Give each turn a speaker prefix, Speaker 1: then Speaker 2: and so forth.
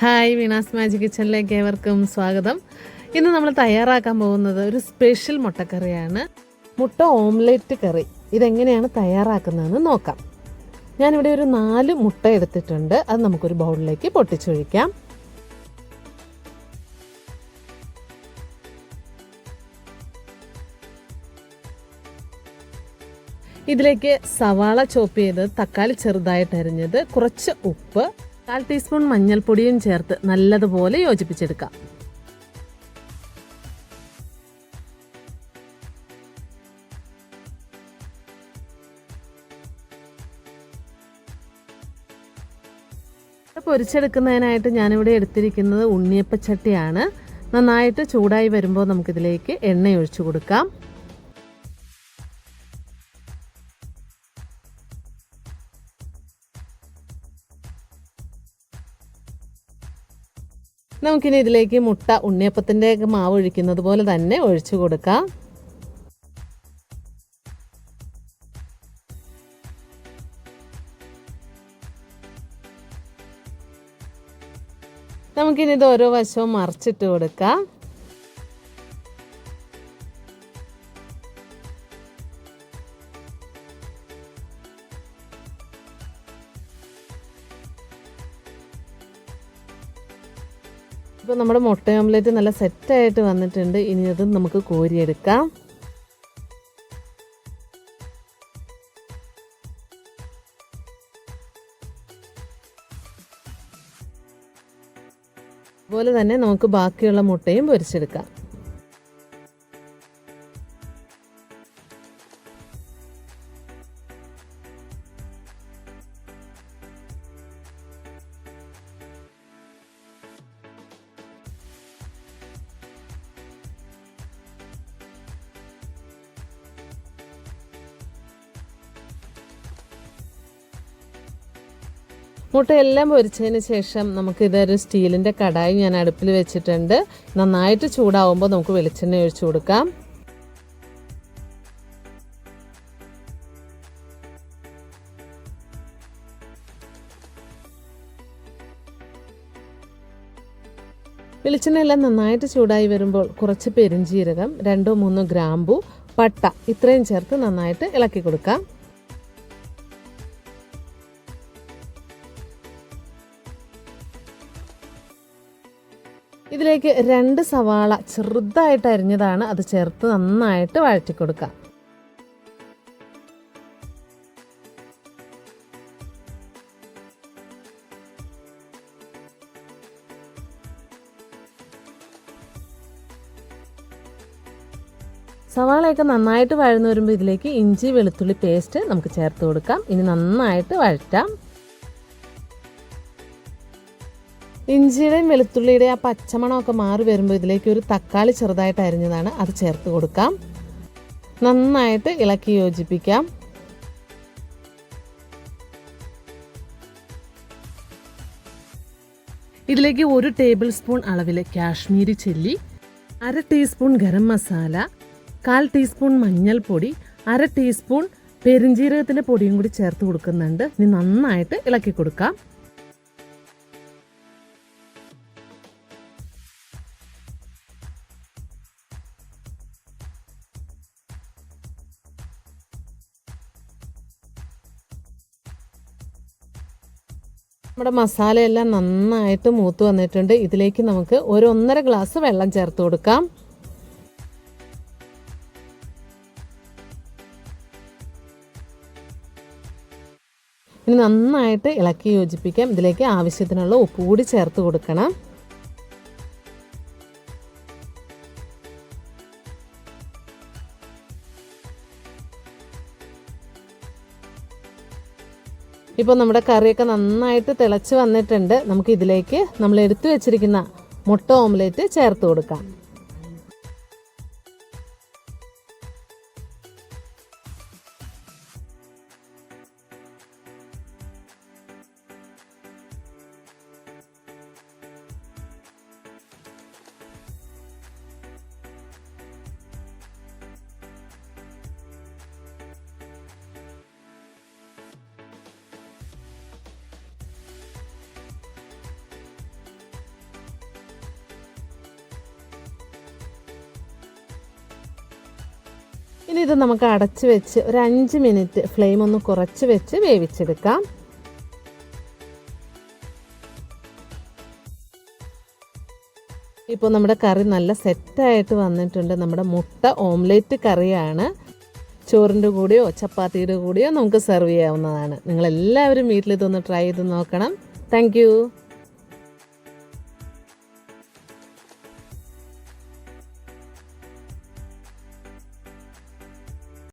Speaker 1: Hi Veena's magic കിച്ചണിലേക്ക് ഏവർക്കും സ്വാഗതം. ഇന്ന് നമ്മൾ തയ്യാറാക്കാൻ പോകുന്നത് ഒരു സ്പെഷ്യൽ മുട്ടക്കറിയാണ്. മുട്ട ഓംലെറ്റ് കറി. ഇതെങ്ങനെയാണ് തയ്യാറാക്കുന്നതെന്ന് നോക്കാം. ഞാനിവിടെ ഒരു നാല് മുട്ട എടുത്തിട്ടുണ്ട്. അത് നമുക്കൊരു ബൗളിലേക്ക് പൊട്ടിച്ചൊഴിക്കാം. ഇതിലേക്ക് സവാള ചോപ്പ് ചെയ്ത് തക്കാളി ചെറുതായിട്ട് അരിഞ്ഞത് കുറച്ച് ഉപ്പ് കാൽ ടീസ്പൂൺ മഞ്ഞൾപ്പൊടിയും ചേർത്ത് നല്ലതുപോലെ യോജിപ്പിച്ചെടുക്കാം. പൊരിച്ചെടുക്കുന്നതിനായിട്ട് ഞാനിവിടെ എടുത്തിരിക്കുന്നത് ഉണ്ണിയപ്പച്ചട്ടിയാണ്. നന്നായിട്ട് ചൂടായി വരുമ്പോൾ നമുക്കിതിലേക്ക് എണ്ണ ഒഴിച്ചു കൊടുക്കാം. നമുക്കിനി ഇതിലേക്ക് മുട്ട ഉണ്ണിയപ്പത്തിന്റെ മാവ് ഒഴിക്കുന്നത് പോലെ തന്നെ ഒഴിച്ചു കൊടുക്കാം. നമുക്കിനി ഇത് ഓരോ വശവും മറിച്ചിട്ട് കൊടുക്കാം. ഇപ്പോൾ നമ്മുടെ മുട്ട ഓംലെറ്റ് നല്ല സെറ്റായിട്ട് വന്നിട്ടുണ്ട്. ഇനി അത് നമുക്ക് കോരിയെടുക്കാം. അതുപോലെ തന്നെ നമുക്ക് ബാക്കിയുള്ള മുട്ടയും പൊരിച്ചെടുക്കാം. മുട്ടയെല്ലാം പൊരിച്ചതിന് ശേഷം നമുക്കിതൊരു സ്റ്റീലിന്റെ കടായി ഞാൻ അടുപ്പിൽ വെച്ചിട്ടുണ്ട്. നന്നായിട്ട് ചൂടാവുമ്പോൾ നമുക്ക് വെളിച്ചെണ്ണ ഒഴിച്ചു കൊടുക്കാം. വെളിച്ചെണ്ണ എല്ലാം നന്നായിട്ട് ചൂടായി വരുമ്പോൾ കുറച്ച് പെരുംജീരകം രണ്ടോ മൂന്നോ ഗ്രാമ്പു പട്ട ഇത്രയും ചേർത്ത് നന്നായിട്ട് ഇളക്കി കൊടുക്കാം. ഇതിലേക്ക് രണ്ട് സവാള ചെറുതായിട്ട് അരിഞ്ഞതാണ് അത് ചേർത്ത് നന്നായിട്ട് വഴറ്റി കൊടുക്കുക. സവാളയൊക്കെ നന്നായിട്ട് വഴന്നു വരുമ്പോൾ ഇതിലേക്ക് ഇഞ്ചി വെളുത്തുള്ളി പേസ്റ്റ് നമുക്ക് ചേർത്ത് കൊടുക്കാം. ഇനി നന്നായിട്ട് വഴറ്റാം. ഇഞ്ചിയുടെയും വെളുത്തുള്ളിയുടെയും ആ പച്ചമണമൊക്കെ മാറി വരുമ്പോൾ ഇതിലേക്ക് ഒരു തക്കാളി ചെറുതായിട്ട് അരിഞ്ഞതാണ് അത് ചേർത്ത് കൊടുക്കാം. നന്നായിട്ട് ഇളക്കി യോജിപ്പിക്കാം. ഇതിലേക്ക് ഒരു ടേബിൾ സ്പൂൺ അളവിൽ കാശ്മീരി ചില്ലി അര ടീസ്പൂൺ ഗരം മസാല കാൽ ടീസ്പൂൺ മഞ്ഞൾപ്പൊടി അര ടീസ്പൂൺ പെരിഞ്ജീരകത്തിന്റെ പൊടിയും കൂടി ചേർത്ത് കൊടുക്കുന്നുണ്ട്. ഇനി നന്നായിട്ട് ഇളക്കി കൊടുക്കാം. നമ്മുടെ മസാലയെല്ലാം നന്നായിട്ട് മൂത്ത് വന്നിട്ടുണ്ട്. ഇതിലേക്ക് നമുക്ക് ഒരു ഒന്നര ഗ്ലാസ് വെള്ളം ചേർത്ത് കൊടുക്കാം. ഇനി നന്നായിട്ട് ഇളക്കി യോജിപ്പിക്കാം. ഇതിലേക്ക് ആവശ്യത്തിനുള്ള ഉപ്പ് കൂടി ചേർത്ത് കൊടുക്കണം. ഇപ്പോൾ നമ്മുടെ കറിയൊക്കെ നന്നായിട്ട് തിളച്ച് വന്നിട്ടുണ്ട്. നമുക്ക് ഇതിലേക്ക് നമ്മൾ എടുത്തു വെച്ചിരിക്കുന്ന മുട്ട ഓംലേറ്റ് ചേർത്ത് കൊടുക്കാം. ഇനി ഇത് നമുക്ക് അടച്ച് വെച്ച് ഒരു അഞ്ച് മിനിറ്റ് ഫ്ലെയിം ഒന്ന് കുറച്ച് വെച്ച് വേവിച്ചെടുക്കാം. ഇപ്പോൾ നമ്മുടെ കറി നല്ല സെറ്റായിട്ട് വന്നിട്ടുണ്ട്. നമ്മുടെ മുട്ട ഓംലേറ്റ് കറിയാണ്. ചോറിന്റെ കൂടെയോ ചപ്പാത്തിയുടെ കൂടെയോ നമുക്ക് സെർവ് ചെയ്യാവുന്നതാണ്. നിങ്ങളെല്ലാവരും വീട്ടിലിതൊന്ന് ട്രൈ ചെയ്ത് നോക്കണം. താങ്ക്